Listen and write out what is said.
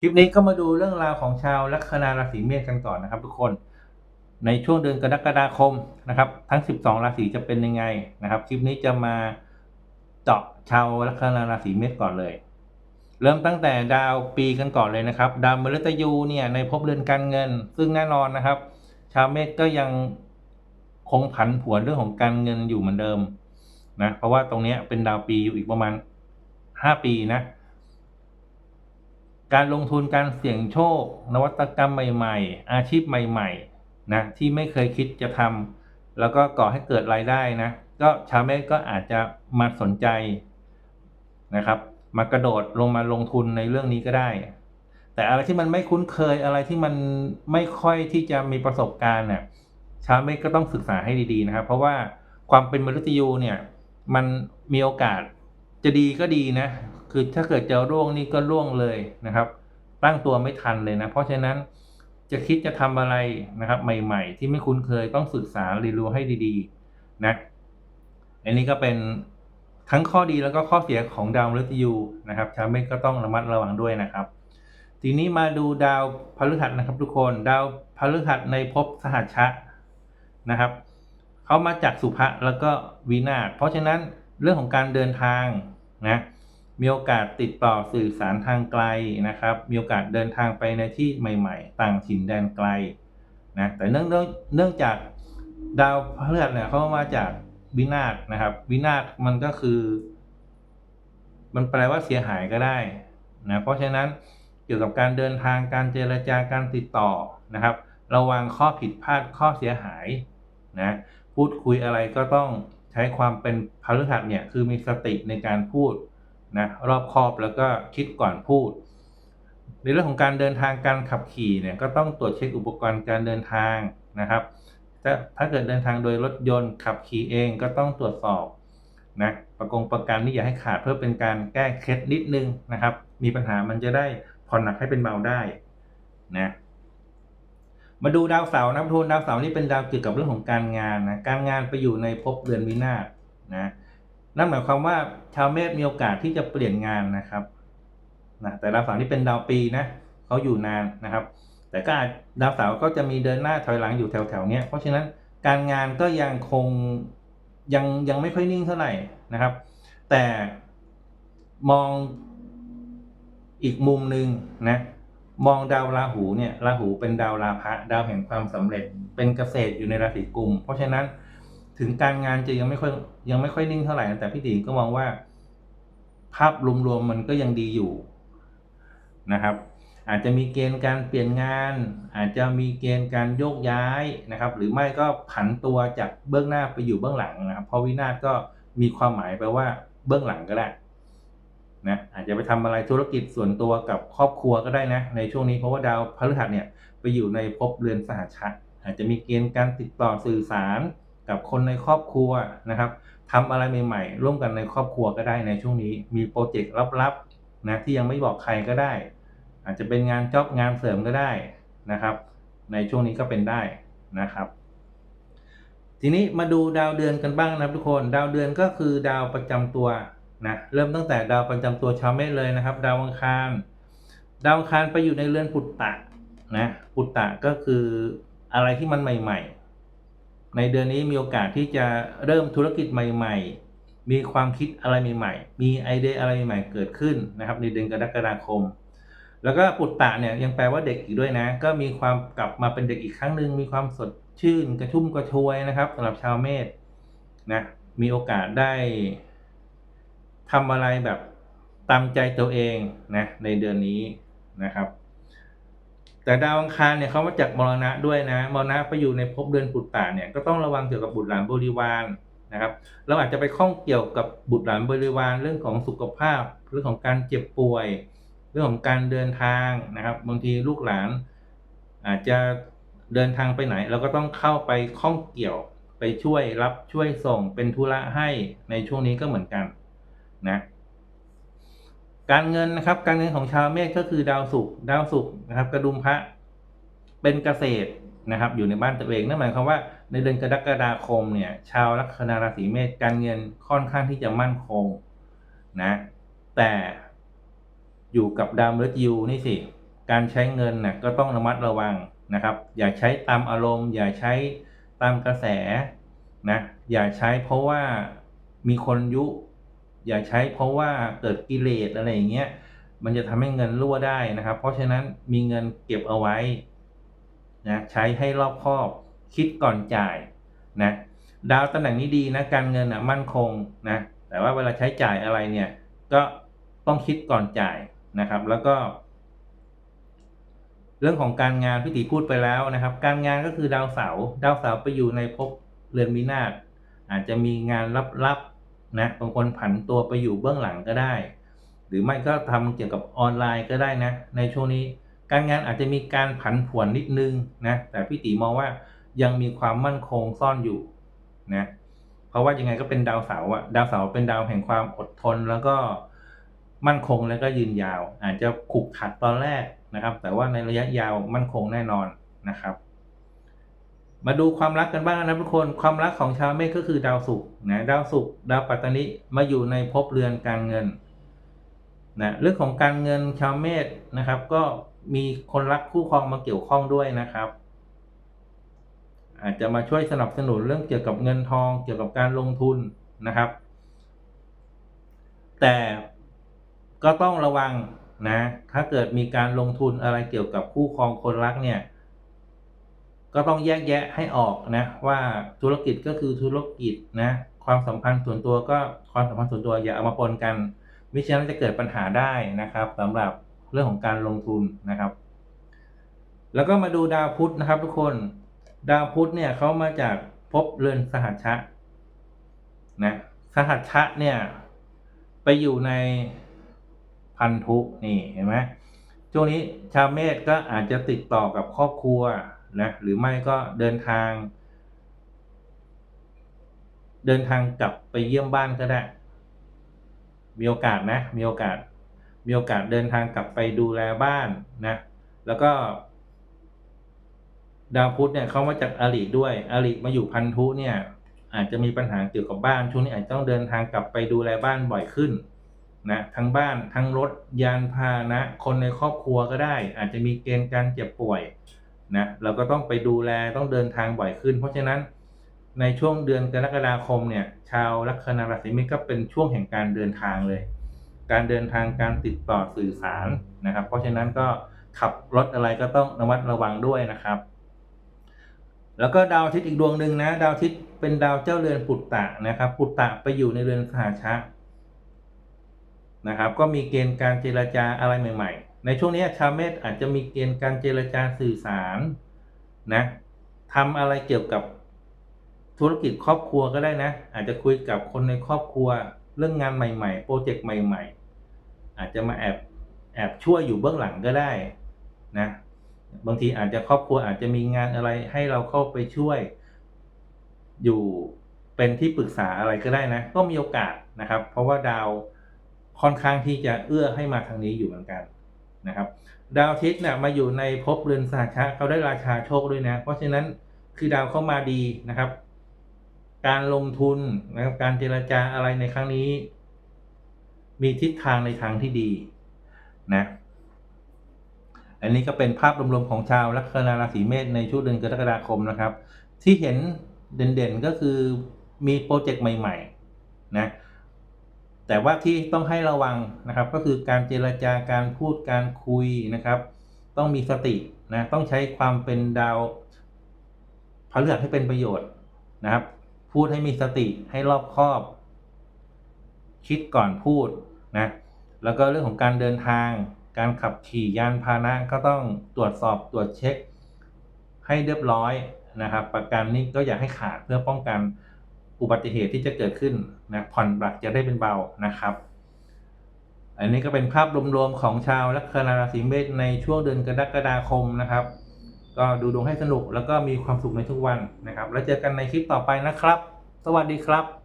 คลิปนี้ก็มาดูเรื่องราวของชาวลัคนาราศีเมษกันก่อนนะครับ ทุกคนในช่วงเดือนกรกฎาคมนะครับ ทั้ง 12 ราศีจะเป็นยังไงนะครับ คลิปนี้จะมาเจาะชาวลัคนาราศีเมษก่อนเลย เริ่มตั้งแต่ดาวปีกันก่อนเลยนะครับ ดาวมฤตยูเนี่ยในภพเรือนการเงิน ซึ่งแน่นอนนะครับ ชาวเมษก็ยังคงผันผวนเรื่องของการเงินอยู่เหมือนเดิมนะเพราะว่าตรงนี้เป็นดาวปีอยู่อีกประมาณ 5 ปีนะ การลงทุนการเสี่ยงโชค นวัตกรรมใหม่ๆ อาชีพใหม่ๆนะที่ไม่เคยคิดจะทำแล้วก็ก่อให้เกิดรายได้นะก็ชาวเมษก็อาจจะมาสนใจนะครับ มากระโดดลงมาลงทุนในเรื่องนี้ก็ได้ แต่อะไรที่มันไม่คุ้นเคยอะไรที่มันไม่ค่อยที่จะมีประสบการณ์เนี่ยชาวเมษก็ต้องศึกษาให้ดีๆนะครับ เพราะว่าความเป็นมฤตยูเนี่ยมันมีโอกาสจะดีก็ดีนะ คือถ้าเกิดจะร่วงนี่ก็ร่วงเลยนะครับ ตั้งตัวไม่ทันเลยนะ เพราะฉะนั้นจะคิดจะทำอะไรนะครับ ใหม่ ๆ ที่ไม่คุ้นเคยต้องศึกษาเรียนรู้ให้ดีๆนะอันนี้ก็เป็นทั้งข้อดีแล้วก็ข้อเสียของดาวมฤตยูนะครับชาวเมษก็ต้องระมัดระวังด้วยนะครับ ทีนี้มาดูดาวพฤหัสนะครับ ทุกคนดาวพฤหัสในภพสหัชชะนะครับเขามาจากสุภะแล้วก็วินาศเพราะฉะนั้นเรื่องของการเดินทางนะ มีโอกาสติดต่อสื่อสารทางไกลนะครับ มีโอกาสเดินทางไปในที่ใหม่ ๆ ต่างถิ่นแดนไกลนะแต่เนื่องเนื่องจากดาวพฤหัสเนี่ยเขามาจากวินาศนะครับ วินาศมันก็คือ มันแปลว่าเสียหายก็ได้นะเพราะฉะนั้นเกี่ยวกับการเดินทางการเจรจาการติดต่อนะครับ ระวังข้อผิดพลาดข้อเสียหายนะพูดคุยอะไรก็ต้องใช้ความเป็นพฤหัสเนี่ยคือมีสติในการพูด นะรอบคอบแล้วก็คิดก่อนพูด ในเรื่องของการเดินทางการขับขี่เนี่ยก็ต้องตรวจเช็คอุปกรณ์การเดินทางนะครับถ้าถ้าเกิดเดินทางโดยรถยนต์ขับขี่เองก็ต้องตรวจสอบนะประกงประกันนี่อย่าให้ขาดเพื่อเป็นการแก้เคล็ดนิดนึงนะครับ มีปัญหามันจะได้ผ่อนหนักให้เป็นเบาได้นะมาดูดาวเสาร์นะทุนดาวเสาร์นี่เป็นดาวเกี่ยวกับเรื่องของการงานนะการงานไปอยู่ในภพเรือนวินาศนะ นั่นหมายความว่าชาวเมษมีโอกาสที่จะเปลี่ยนงานนะครับนะแต่ดาวเสาร์นี่เป็นดาวปีนะเขาอยู่นานนะครับ แต่ก็ดาวเสาร์ก็จะมีเดินหน้าถอยหลังอยู่แถวๆเนี้ยเพราะฉะนั้นการงานก็ยังคงยังยังไม่ค่อยนิ่งเท่าไหร่นะครับ แต่มองอีกมุมหนึ่งนะมองดาวราหูเนี่ยราหูเป็นดาวราภะดาวแห่งความสำเร็จ เป็นเกษตรอยู่ในราศีกุมเพราะฉะนั้น ถึงการงานจะยังไม่ค่อยยังไม่ค่อยนิ่งเท่าไหร่แต่พี่ตีก็มองว่า ภาพรวมๆมันก็ยังดีอยู่นะครับ อาจจะมีเกณฑ์การเปลี่ยนงาน อาจจะมีเกณฑ์การโยกย้ายนะครับ หรือไม่ก็ผันตัวจากเบื้องหน้าไปอยู่เบื้องหลังนะครับเพราะวินาศก็มีความหมายแปลว่าเบื้องหลังก็ได้นะอาจจะไปทำอะไรธุรกิจส่วนตัวกับครอบครัวก็ได้นะ ในช่วงนี้เพราะว่าดาวพฤหัสเนี่ยไปอยู่ในภพเรือนสหัชชะอาจจะมีเกณฑ์การติดต่อสื่อสาร กับคนในครอบครัวนะครับทำอะไรใหม่ๆ ร่วมกันในครอบครัวก็ได้ในช่วงนี้ มีโปรเจกต์ลับๆนะที่ยังไม่บอกใครก็ได้ อาจจะเป็นงานจ็อบงานเสริมก็ได้นะครับ ในช่วงนี้ก็เป็นได้นะครับ ทีนี้มาดูดาวเดือนกันบ้างนะครับทุกคนดาวเดือนก็คือดาวประจำตัวนะเริ่มตั้งแต่ดาวประจำตัวชาวเมษเลยนะครับ ดาวอังคาร ดาวอังคารไปอยู่ในเรือนปุตตะนะปุตตะก็คืออะไรที่มันใหม่ ๆ ในเดือนนี้มีโอกาสที่จะเริ่มธุรกิจใหม่ ๆ มีความคิดอะไรใหม่ๆ มีไอเดียอะไรใหม่ๆเกิดขึ้นนะครับ ในเดือนกรกฎาคม แล้วก็ปุตตะเนี่ยยังแปลว่าเด็กอีกด้วยนะ ก็มีความกลับมาเป็นเด็กอีกครั้งหนึ่งมีความสดชื่นกระชุ่มกระชวยนะครับสำหรับชาวเมษนะมีโอกาสได้ทำอะไรแบบตามใจตัวเองนะในเดือนนี้นะครับ แต่ดาวอังคารเนี่ยเขามาจากมรณะด้วยนะมรณะไปอยู่ในภพเดือนปุตตะเนี่ยก็ต้องระวังเกี่ยวกับบุตรหลานบริวารนะครับ เราอาจจะไปข้องเกี่ยวกับบุตรหลานบริวารเรื่องของสุขภาพ เรื่องของการเจ็บป่วย เรื่องของการเดินทางนะครับบางทีลูกหลาน อาจจะเดินทางไปไหน เราก็ต้องเข้าไปข้องเกี่ยวไปช่วยรับช่วยส่งเป็นธุระให้ในช่วงนี้ก็เหมือนกันนะ การเงินนะครับ การเงินของชาวเมษก็คือดาวศุกร์ดาวศุกร์นะครับ กระดุมพระเป็นเกษตรนะครับ อยู่ในบ้านตัวเองนั่นหมายความว่าในเดือนกรกฎาคมเนี่ย ชาวลัคนาราศีเมษการเงินค่อนข้างที่จะมั่นคงนะ แต่อยู่กับดาวมฤตยูนี่สิการใช้เงินนะก็ต้องระมัดระวังนะครับ อย่าใช้ตามอารมณ์ อย่าใช้ตามกระแสนะอย่าใช้เพราะว่ามีคนยุ อย่าใช้เพราะว่าเกิดกิเลสอะไรอย่างเงี้ยมันจะทำให้เงินรั่วได้นะครับ เพราะฉะนั้นมีเงินเก็บเอาไว้นะใช้ให้รอบคอบคิดก่อนจ่ายนะดาวตำแหน่งนี้ดีนะการเงินอะมั่นคงนะแต่ว่าเวลาใช้จ่ายอะไรเนี่ยก็ต้องคิดก่อนจ่ายนะครับ แล้วก็ เรื่องของการงานพี่ติพูดไปแล้วนะครับ การงานก็คือดาวเสาร์ดาวเสาร์ไปอยู่ในภพเรือนวินาศอาจจะมีงานลับ นะบางคนผันตัวไปอยู่เบื้องหลังก็ได้ หรือไม่ก็ทำเกี่ยวกับออนไลน์ก็ได้นะ ในช่วงนี้การงานอาจจะมีการผันผวนนิดนึงนะแต่พี่ติมองว่ายังมีความมั่นคงซ่อนอยู่นะเพราะว่ายังไงก็เป็นดาวเสาร์อะดาวเสาร์เป็นดาวแห่งความอดทนแล้วก็มั่นคงแล้วก็ยืนยาว อาจจะขุกขัดตอนแรกนะครับ แต่ว่าในระยะยาวมั่นคงแน่นอนนะครับ มาดูความรักกันบ้างนะทุกคนความรักของชาวเมษก็คือดาวศุกร์นะดาวศุกร์ดาวปัตตานิมาอยู่ในภพเรือนการเงินนะเรื่องของการเงินชาวเมษนะครับ ก็มีคนรักคู่ครองมาเกี่ยวข้องด้วยนะครับ อาจจะมาช่วยสนับสนุนเรื่องเกี่ยวกับเงินทองเกี่ยวกับการลงทุนนะครับ แต่ก็ต้องระวังนะ ถ้าเกิดมีการลงทุนอะไรเกี่ยวกับคู่ครองคนรักเนี่ย ก็ต้องแยกแยะให้ออกนะว่าธุรกิจก็คือธุรกิจนะความสัมพันธ์ส่วนตัวก็ความสัมพันธ์ส่วนตัวอย่าเอามาปนกันมิฉะนั้นจะเกิดปัญหาได้นะครับสำหรับเรื่องของการลงทุนนะครับ แล้วก็มาดูดาวพุธนะครับ ทุกคนดาวพุธเนี่ยเขามาจากภพเรือนสหัชชะนะสหัชชะเนี่ยไปอยู่ในพันธุนี่เห็นไหมช่วงนี้ชาวเมษก็อาจจะติดต่อกับครอบครัว นะหรือไม่ก็เดินทาง เดินทางกลับไปเยี่ยมบ้านก็ได้ มีโอกาสนะ มีโอกาส มีโอกาสเดินทางกลับไปดูแลบ้านนะ แล้วก็ ดาวพุธเนี่ยเขามาจากอริด้วย อริมาอยู่พันธุเนี่ย อาจจะมีปัญหาเกี่ยวกับบ้านช่วงนี้อาจจะต้องเดินทางกลับไปดูแลบ้านบ่อยขึ้นนะทั้งบ้านทั้งรถยานพาหนะ คนในครอบครัวก็ได้ อาจจะมีเกณฑ์การเจ็บป่วย นะเราก็ต้องไปดูแลต้องเดินทางบ่อยขึ้น เพราะฉะนั้นในช่วงเดือนกรกฎาคมเนี่ยชาวลัคนาราศีเมษก็เป็นช่วงแห่งการเดินทางเลย การเดินทางการติดต่อสื่อสารนะครับ เพราะฉะนั้นก็ขับรถอะไรก็ต้องระมัดระวังด้วยนะครับ แล้วก็ดาวอาทิตย์อีกดวงหนึ่งนะ ดาวอาทิตย์เป็นดาวเจ้าเรือนปุตตะนะครับปุตตะไปอยู่ในเรือนสหชะนะครับ ก็มีเกณฑ์การเจรจาอะไรใหม่ ๆ ในช่วงนี้ชาวเมษอาจจะมีเกณฑ์การเจรจาสื่อสารนะทำอะไรเกี่ยวกับธุรกิจครอบครัวก็ได้นะ อาจจะคุยกับคนในครอบครัว เรื่องงานใหม่ๆ โปรเจกต์ใหม่ ๆ อาจจะมาแอบแอบช่วยอยู่เบื้องหลังก็ได้นะบางทีอาจจะครอบครัวอาจจะมีงานอะไรให้เราเข้าไปช่วย อยู่เป็นที่ปรึกษาอะไรก็ได้นะ ก็มีโอกาสนะครับ เพราะว่าดาวค่อนข้างที่จะเอื้อให้มาทางนี้อยู่เหมือนกัน นะครับดาวทิตย์เนี่ยมาอยู่ในภพเรือนสาชะเขาได้ราชาโชคด้วยนะ เพราะฉะนั้นคือดาวเข้ามาดีนะครับ การลงทุนนะครับการเจรจาอะไรในครั้งนี้ มีทิศทางในทางที่ดีนะอันนี้ก็เป็นภาพรวมๆของชาวลัคนาราศีเมษในช่วงเดือนกรกฎาคมนะครับ ที่เห็นเด่นๆก็คือมีโปรเจกต์ใหม่ ๆ นะ แต่ว่าที่ต้องให้ระวังนะครับ ก็คือการเจรจาการพูดการคุยนะครับ ต้องมีสตินะต้องใช้ความเป็นดาวพฤหัสให้เป็นประโยชน์นะครับ พูดให้มีสติให้รอบคอบ คิดก่อนพูดนะแล้วก็เรื่องของการเดินทาง การขับขี่ยานพาหนะก็ต้องตรวจสอบตรวจเช็ค ให้เรียบร้อยนะครับ ประกันนี้ก็อย่าให้ขาดเพื่อป้องกัน อุบัติเหตุที่จะเกิดขึ้นนะผ่อนหลักจะได้เป็นเบานะครับ อันนี้ก็เป็นภาพรวมๆของชาวลัคนาราศีเมษในช่วงเดือนกรกฎาคมนะครับ ก็ดูดวงให้สนุกแล้วก็มีความสุขในทุกวันนะครับ แล้วเจอกันในคลิปต่อไปนะครับ สวัสดีครับ